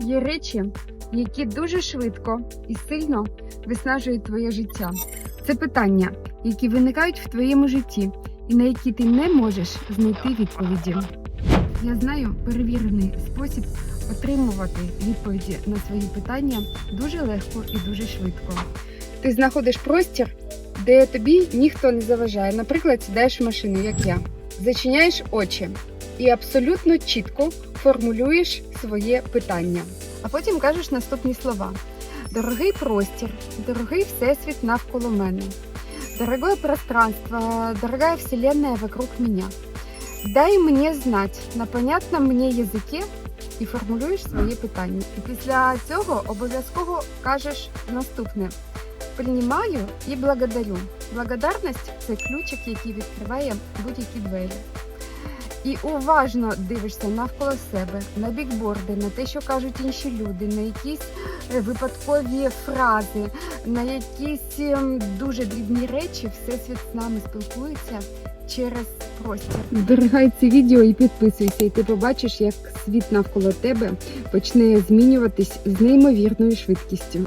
Є речі, які дуже швидко і сильно виснажують твоє життя. Це питання, які виникають в твоєму житті і на які ти не можеш знайти відповіді. Я знаю перевірений спосіб отримувати відповіді на свої питання дуже легко і дуже швидко. Ти знаходиш простір, де тобі ніхто не заважає. Наприклад, сідаєш в машину, як я, зачиняєш очі і абсолютно чітко формулюєш своє питання. А потім кажеш наступні слова: дорогий простір, дорогий всесвіт навколо мене, дорогое пространство, дорогая вселенная вокруг меня. Дай мені знать на понятном мені язикі і формулюєш свої питання. І після цього обов'язково кажеш наступне: приймаю і благодарю. Благодарність це ключик, який відкриває будь-які двері. І уважно дивишся навколо себе, на бікборди, на те, що кажуть інші люди, на якісь е, випадкові фрази, на якісь ем, дуже дрібні речі. Всесвіт з нами спілкується через простір. Зберігай це відео і підписуйся, і ти побачиш, як світ навколо тебе почне змінюватись з неймовірною швидкістю.